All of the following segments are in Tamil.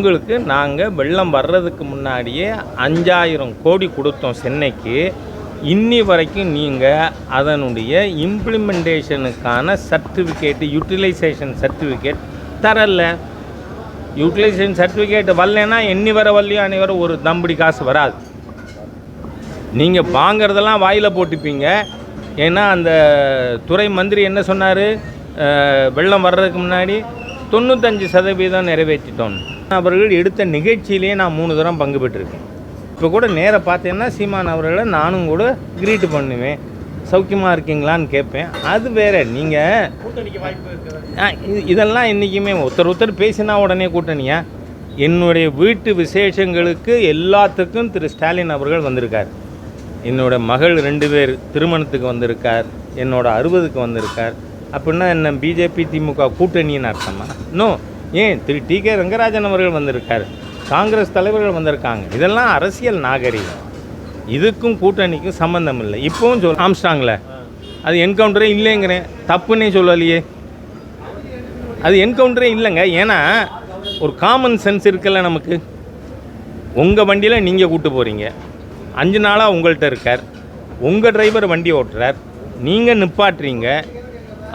உங்களுக்கு நாங்கள் வெள்ளம் வர்றதுக்கு முன்னாடியே அஞ்சாயிரம் கோடி கொடுத்தோம் சென்னைக்கு. இன்னி வரைக்கும் நீங்கள் அதனுடைய இம்ப்ளிமெண்டேஷனுக்கான சர்டிஃபிகேட்டு யூட்டிலைசேஷன் சர்டிஃபிகேட் தரல. யூட்டிலைசேஷன் சர்டிஃபிகேட் வரலன்னா எண்ணி வர வரலையோ அன்னி வர ஒரு தம்படி காசு வராது. நீங்கள் வாங்குறதெல்லாம் வாயில் போட்டுப்பீங்க. ஏன்னா அந்த துறை மந்திரி என்ன சொன்னார்? வெள்ளம் வர்றதுக்கு முன்னாடி தொண்ணூத்தஞ்சு சதவீதம் நிறைவேற்றிட்டோம். அவர்கள் எடுத்த நிகழ்ச்சியிலேயே நான் மூணு தரம் பங்கு பெற்றிருக்கேன். இப்போ கூட நேராக பார்த்தீங்கன்னா சீமான் அவர்களை நானும் கூட கிரீட் பண்ணுவேன். சௌக்கியமாக இருக்கீங்களான்னு கேட்பேன். அது வேற நீங்கள் இதெல்லாம் என்றைக்குமே ஒருத்தர் ஒருத்தர் பேசினா உடனே கூட்டணியா? என்னுடைய வீட்டு விசேஷங்களுக்கு எல்லாத்துக்கும் திரு ஸ்டாலின் அவர்கள் வந்திருக்கார். என்னோட மகள் ரெண்டு பேர் திருமணத்துக்கு வந்திருக்கார். என்னோட அறுபதுக்கு வந்திருக்கார். அப்படின்னா என்ன பிஜேபி திமுக கூட்டணின்னு அர்த்தமா? நோ ஏன்? திரு டி கே ரங்கராஜன் அவர்கள் வந்திருக்கார். காங்கிரஸ் தலைவர்கள் வந்திருக்காங்க. இதெல்லாம் அரசியல் நாகரிகம். இதுக்கும் கூட்டணிக்கும் சம்மந்தம் இல்லை. இப்போவும் சொல் ஆம்ஸ்டாங்கில் அது என்கவுண்டரே இல்லைங்கிறேன் தப்புன்னே சொல்லலையே. அது என்கவுண்டரே இல்லைங்க. ஏன்னா ஒரு காமன் சென்ஸ் இருக்குல்ல நமக்கு. உங்கள் வண்டியில் நீங்கள் கூட்டு போகிறீங்க அஞ்சு நாளாக உங்கள்கிட்ட இருக்கார். உங்கள் டிரைவர் வண்டி ஓட்டுறார். நீங்கள் நிப்பாட்டுறீங்க.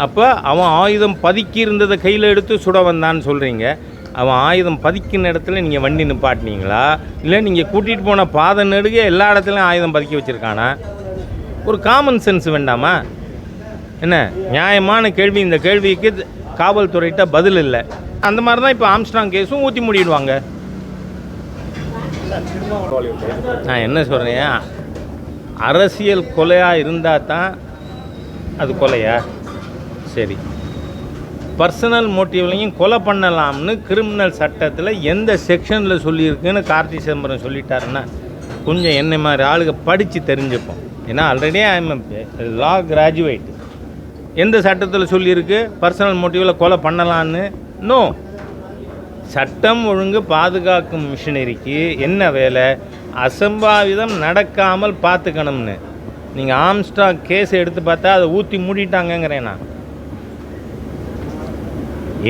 அப்போ அவன் ஆயுதம் பதுக்கி இருந்ததை கையில் எடுத்து சுட வந்தான்னு சொல்கிறீங்க அவன் ஆயுதம் பதுக்கின இடத்துல நீங்கள் வண்டி நிப்பாட்டினீங்களா? இல்லை நீங்கள் கூட்டிகிட்டு போன பாதை நெடுக எல்லா இடத்துலையும் ஆயுதம் பதுக்கி வச்சுருக்கானா? ஒரு காமன் சென்ஸ் வேண்டாமா? என்ன நியாயமான கேள்வி இந்த கேள்விக்கு காவல்துறையிட்ட பதில் இல்லை. அந்த மாதிரி தான் இப்போ ஆம்ஸ்டாங் கேஸும் ஊற்றி மூடிடுவாங்க. நான் என்ன சொல்கிறேன் அரசியல் கொலையாக இருந்தால் தான் அது கொலையா? சரி. பர்சனல் மோட்டிவ்லையும் கொலை பண்ணலாம்னு கிரிமினல் சட்டத்தில் எந்த செக்ஷனில் சொல்லியிருக்குன்னு கார்த்தி சிதம்பரம் சொல்லிட்டாருன்னா கொஞ்சம் என்ன மாதிரி ஆளுங்க படித்து தெரிஞ்சுப்போம். ஏன்னா ஆல்ரெடி ஐம் லா கிராஜுவேட் எந்த சட்டத்தில் சொல்லியிருக்கு? பர்சனல் மோட்டிவில் கொலை பண்ணலான்னு நோ சட்டம் ஒழுங்கு பாதுகாக்கும் மிஷினரிக்கு என்ன வேலை? அசம்பாவிதம் நடக்காமல் பார்த்துக்கணும்னு. நீங்கள் ஆம்ஸ்டாக் கேஸ் எடுத்து பார்த்தா அதை ஊற்றி மூடிட்டாங்கங்கிறேன் நான்.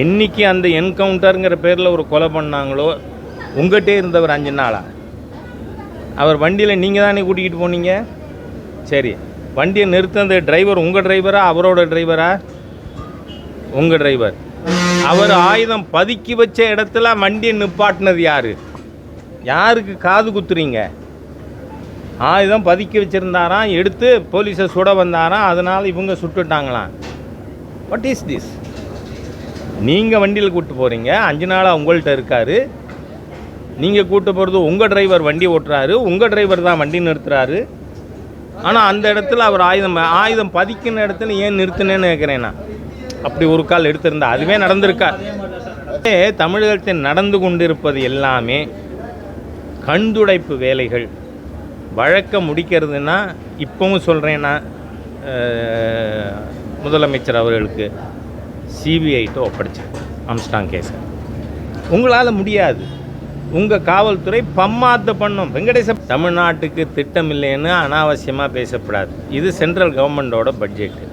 என்னைக்கு அந்த என்கவுண்டருங்கிற பேரில் ஒரு கொலை பண்ணாங்களோ உங்கள்கிட்டே இருந்தவர் அஞ்சு நாளா? அவர் வண்டியில் நீங்கள் தானே கூட்டிகிட்டு போனீங்க? சரி வண்டியை நிறுத்தினது டிரைவர் உங்கள் டிரைவரா அவரோட டிரைவரா உங்கள் டிரைவர் அவர் ஆயுதம் பதுக்கி வச்ச இடத்துல வண்டியை நிப்பாட்டினது யார்? யாருக்கு காது குத்துறீங்க? ஆயுதம் பதுக்கி வச்சுருந்தாராம் எடுத்து போலீஸை சுட வந்தாராம் அதனால் இவங்க சுட்டுட்டாங்களாம். வாட் இஸ் திஸ் நீங்கள் வண்டியில் கூப்பிட்டு போகிறீங்க அஞ்சு நாளாக உங்கள்கிட்ட இருக்கார். நீங்கள் கூப்பிட்டு போகிறது உங்கள் டிரைவர் வண்டி ஓட்டுறாரு. உங்கள் டிரைவர் தான் வண்டி நிறுத்துறாரு. ஆனால் அந்த இடத்துல அவர் ஆயுதம் ஆயுதம் பதிக்கின இடத்துல ஏன் நிறுத்தினேன்னு கேட்குறேன் நான். அப்படி ஒரு கால் எடுத்திருந்தா அதுவே நடந்திருக்கா. தமிழகத்தில் நடந்து கொண்டிருப்பது எல்லாமே கண்துடைப்பு வேலைகள். வழக்க முடிக்கிறதுனா இப்போவும் சொல்கிறேன்னா முதலமைச்சர் அவர்களுக்கு. சிபிஐட்ட ஒப்படைச்சேன். அம்ஸ்டாங் கேஸை உங்களால் முடியாது. உங்கள் காவல்துறை பம்மாத்த பண்ணும். வெங்கடேச தமிழ்நாட்டுக்கு திட்டம் இல்லைன்னு அனாவசியமாக பேசப்படாது. இது சென்ட்ரல் கவர்மெண்டோட பட்ஜெட்டு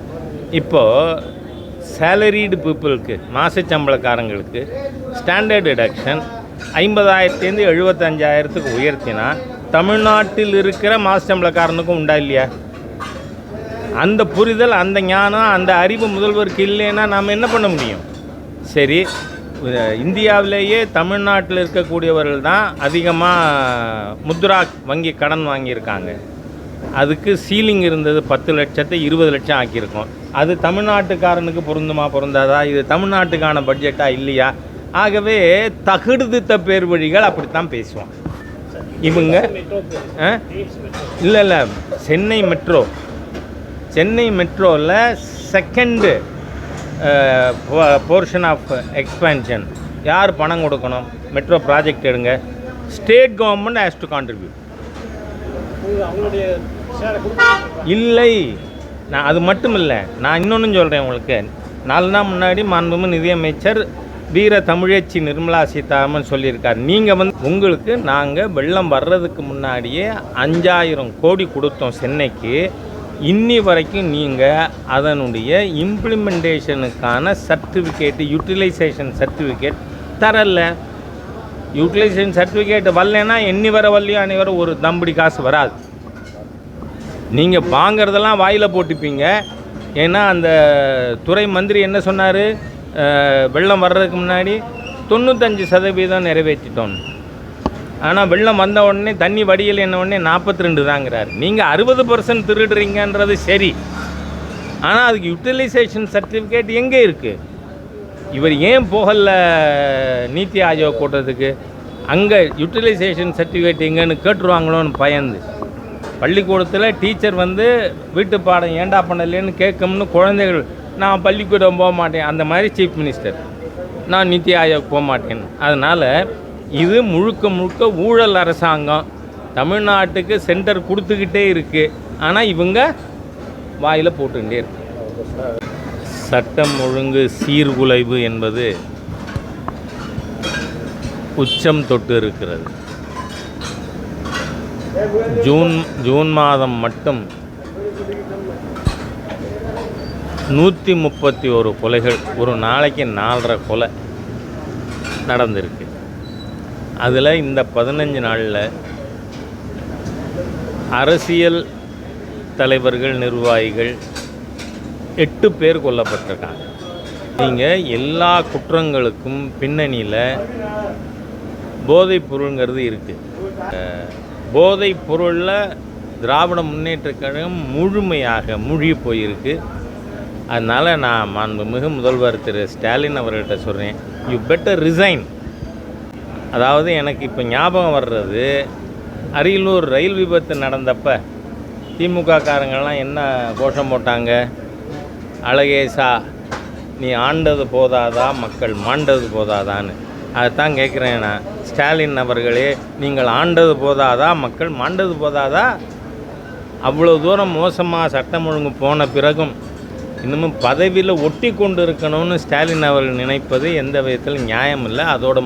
இப்போது சேலரிடு பீப்புளுக்கு மாச சம்பளக்காரங்களுக்கு ஸ்டாண்டர்ட் டிடக்ஷன் ஐம்பதாயிரத்துலேருந்து எழுபத்தஞ்சாயிரத்துக்கு உயர்த்தினா தமிழ்நாட்டில் இருக்கிற மாச சம்பளக்காரனுக்கும் உண்டா இல்லையா? அந்த புரிதல் அந்த ஞானம் அந்த அறிவு முதல்வருக்கு இல்லைன்னா நாம் என்ன பண்ண முடியும்? சரி இந்தியாவிலேயே தமிழ்நாட்டில் இருக்கக்கூடியவர்கள் தான் அதிகமாக முத்ரா வங்கி கடன் வாங்கியிருக்காங்க. அதுக்கு சீலிங் இருந்தது பத்து லட்சத்தை இருபது லட்சம் ஆக்கியிருக்கோம். அது தமிழ்நாட்டுக்காரனுக்கு பொருந்துமா பொருந்தாதா? இது தமிழ்நாட்டுக்கான பட்ஜெட்டா இல்லையா? ஆகவே தகுடுதித்த பேர் வழிகள் அப்படித்தான் பேசுவான் இவங்க இல்லை இல்லை சென்னை மெட்ரோ. சென்னை மெட்ரோவில் செகண்டு போர்ஷன் ஆஃப் எக்ஸ்பேன்ஷன் யார் பணம் கொடுக்கணும்? மெட்ரோ ப்ராஜெக்ட் எடுங்க. State government has to contribute இல்லை. நான் அது மட்டும் இல்லை நான் இன்னொன்று சொல்கிறேன் உங்களுக்கு. நாலு நாள் முன்னாடி மாண்புமிகு நிதியமைச்சர் வீர தமிழச்சி நிர்மலா சீதாராமன் சொல்லியிருக்கார். நீங்கள் வந்து உங்களுக்கு நாங்கள் வெள்ளம் வர்றதுக்கு முன்னாடியே அஞ்சாயிரம் கோடி கொடுத்தோம் சென்னைக்கு. இன்னி வரைக்கும் நீங்கள் அதனுடைய இம்ப்ளிமெண்டேஷனுக்கான சர்டிஃபிகேட்டு யூட்டிலைசேஷன் சர்டிஃபிகேட் தரல. யூட்டிலைசேஷன் சர்டிஃபிகேட் வரலன்னா எண்ணி வர வரலையோ அன்னி வர ஒரு தம்படி காசு வராது. நீங்கள் வாங்கிறதெல்லாம் வாயில் போட்டுப்பீங்க. ஏன்னா அந்த துறை மந்திரி என்ன சொன்னார்? வெள்ளம் வர்றதுக்கு முன்னாடி தொண்ணூத்தஞ்சு சதவீதம் நிறைவேற்றிட்டோம். ஆனால் வெள்ளம் வந்த உடனே தண்ணி வடியல் என்ன உடனே நாற்பத்தி ரெண்டு தாங்கிறார். நீங்கள் அறுபது பர்சன்ட் திருடுறீங்கன்றது சரி. ஆனால் அதுக்கு யூட்டிலைசேஷன் சர்டிஃபிகேட் எங்கே இருக்குது இவர் ஏன் போகல நீத்தி ஆயோக் கூட்டத்துக்கு? அங்கே யூட்டிலைசேஷன் சர்டிஃபிகேட் எங்கேன்னு கேட்டுருவாங்களோன்னு பயந்து. பள்ளிக்கூடத்தில் டீச்சர் வந்து வீட்டு பாடம் ஏண்டா பண்ணலேன்னு கேட்கும்னு குழந்தைகள் நான் பள்ளிக்கூடம் போக மாட்டேன். அந்த மாதிரி சீஃப் மினிஸ்டர் நான் நித்தி ஆயோக் போக மாட்டேன். அதனால் இது முழுக்க முழுக்க ஊழல் அரசாங்கம். தமிழ்நாட்டுக்கு சென்டர் கொடுத்துக்கிட்டே இருக்குது ஆனால் இவங்க வாயில் போட்டுகிட்டே இருக்கு. சட்டம் ஒழுங்கு சீர்குலைவு என்பது உச்சம் தொட்டு இருக்கிறது. ஜூன் ஜூன் மாதம் மட்டும் நூற்றி முப்பத்தி ஒரு கொலைகள் ஒரு நாளைக்கு நாலரை கொலை நடந்திருக்கு. அதில் இந்த பதினஞ்சு நாளில் அரசியல் தலைவர்கள் நிர்வாகிகள் எட்டு பேர் கொல்லப்பட்டிருக்காங்க. நீங்கள் எல்லா குற்றங்களுக்கும் பின்னணியில் போதைப் பொருளுங்கிறது இருக்குது போதைப் பொருளில் திராவிட முன்னேற்ற கழகம் முழுமையாக மூழ்கி போயிருக்கு. அதனால் நான் மாண்புமிகு முதல்வர் திரு ஸ்டாலின் அவர்கள்ட்ட சொல்கிறேன் யூ பெட்டர் ரிசைன் அதாவது எனக்கு இப்போ ஞாபகம் வர்றது அரியலூர் ரயில் விபத்து நடந்தப்ப திமுக காரங்கள்லாம் என்ன கோஷம் போட்டாங்க? அழகேசா நீ ஆண்டது போதாதா? மக்கள் மாண்டது போதாதான்னு. அதைத்தான் கேட்குறேன் நான். ஸ்டாலின் அவர்களே நீங்கள் ஆண்டது போதாதா? மக்கள் மாண்டது போதாதா? அவ்வளோ தூரம் மோசமாக சட்டம் ஒழுங்கு போன பிறகும் இன்னமும் பதவியில் ஒட்டி கொண்டு இருக்கணும்னு ஸ்டாலின் அவர்கள் நினைப்பது எந்த விதத்தில் நியாயம் இல்லை அதோட